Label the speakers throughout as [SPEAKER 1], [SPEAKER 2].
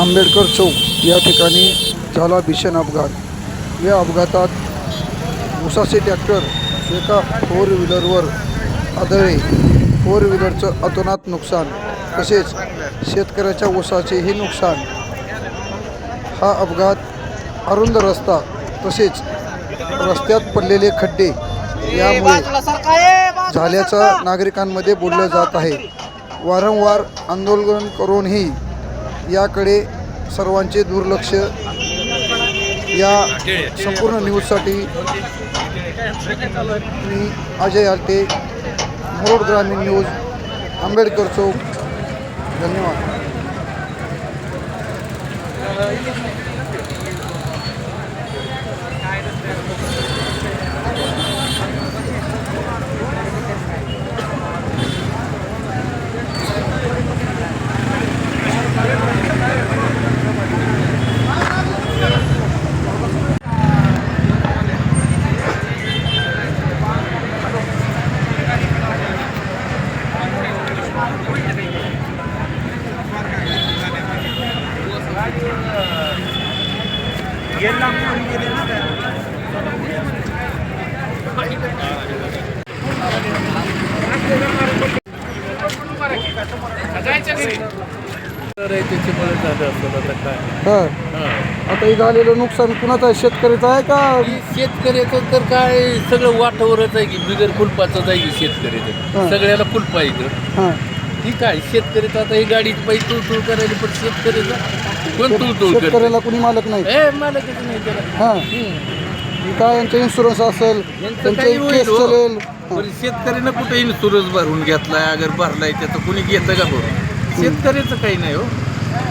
[SPEAKER 1] आंबेडकर चौक या ठिकाणी झाला भीषण अपघात. या अपघातात उसाचे ट्रॅक्टर एका फोर व्हीलरवर आदळले. फोर व्हीलरचं अतोनात नुकसान तसेच शेतकऱ्याच्या ऊसाचेही नुकसान. हा अपघात अरुंद रस्ता तसेच रस्त्यात पडलेले खड्डे यामुळे झाल्याचं नागरिकांमध्ये बोललं जात आहे. वारंवार आंदोलन करूनही याकडे सर्वांचे दुर्लक्ष या संपूर्ण न्यूजसाठी मी अजय आलते मुरुड ग्रामीण न्यूज आंबेडकर चौक. धन्यवाद.
[SPEAKER 2] आता काय?
[SPEAKER 1] हां. आता झालेलं नुकसान कुणाचं आहे? शेतकऱ्याचं आहे का?
[SPEAKER 2] शेतकऱ्याचं तर काय सगळं वाटावरच आहे की बिगर कुलपाचंच आहे की शेतकऱ्याचं.
[SPEAKER 1] हां.
[SPEAKER 2] सगळ्याला कुलप इथं.
[SPEAKER 1] हां.
[SPEAKER 2] ठीक आहे शेतकऱ्याचं आता ही गाडीची पायी तुळ तुळ करायला पण शेतकऱ्याचं कोण करते
[SPEAKER 1] शेतकऱ्याला कुणी मालक नाही.
[SPEAKER 2] ए मला कसं नाही त्याला.
[SPEAKER 1] हां.
[SPEAKER 2] हम्म.
[SPEAKER 1] काय यांचा इन्शुरन्स असेल
[SPEAKER 2] यांचं
[SPEAKER 1] त्यांची
[SPEAKER 2] काही होईल
[SPEAKER 1] केस
[SPEAKER 2] हो.
[SPEAKER 1] चलेल.
[SPEAKER 2] शेतकऱ्यानं कुठे इन्शुरन्स भरून घेतलाय अगर भरलाय त्याचं कुणी घेतं का भरून? शेतकऱ्याचं काही नाही हो.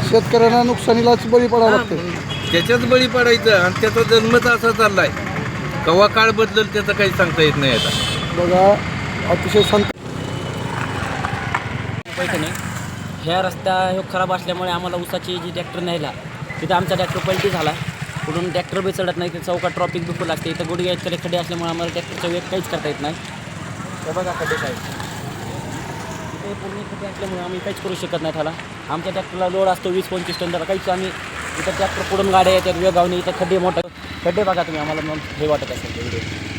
[SPEAKER 1] शेतकऱ्यांना नुकसानीलाच बळी पडावं
[SPEAKER 2] हां,
[SPEAKER 1] लागतं.
[SPEAKER 2] मग त्याच्याच बळी पडायचं आणि त्याचा जन्मच असा चाललाय. कवा काळ बदलल त्याचं काही सांगता येत नाही आता.
[SPEAKER 1] बघा अतिशय संत
[SPEAKER 3] पैठणी ह्या रस्ता ह्यो खराब असल्यामुळे आम्हाला उसाची जी ट्रॅक्टर न्यायला तिथं आमचा ट्रॅक्टर पलटी झाला. कुठून ट्रॅक्टर बी चढत नाही चौकात ट्रॉफिक बिकू लागते इथं गुडघ्या इतकडे खड्डे असल्यामुळे आम्हाला ट्रॅक्टरचा वेग काहीच करता येत नाही. तर बघा खड्डे काय तिथे पूर्ण खड्डे असल्यामुळे आम्ही काहीच करू शकत नाही त्याला आमच्या ट्रॅक्टरला लोड असतो वीस पंचवीस टन त्याला काहीच आम्ही इथं ट्रॅक्टर पुढून गाड्या येतात वेगावने. इथं खड्डे मोठं खड्डे बघा तुम्ही आम्हाला मग हे वाटत असेल ते व्हिडिओ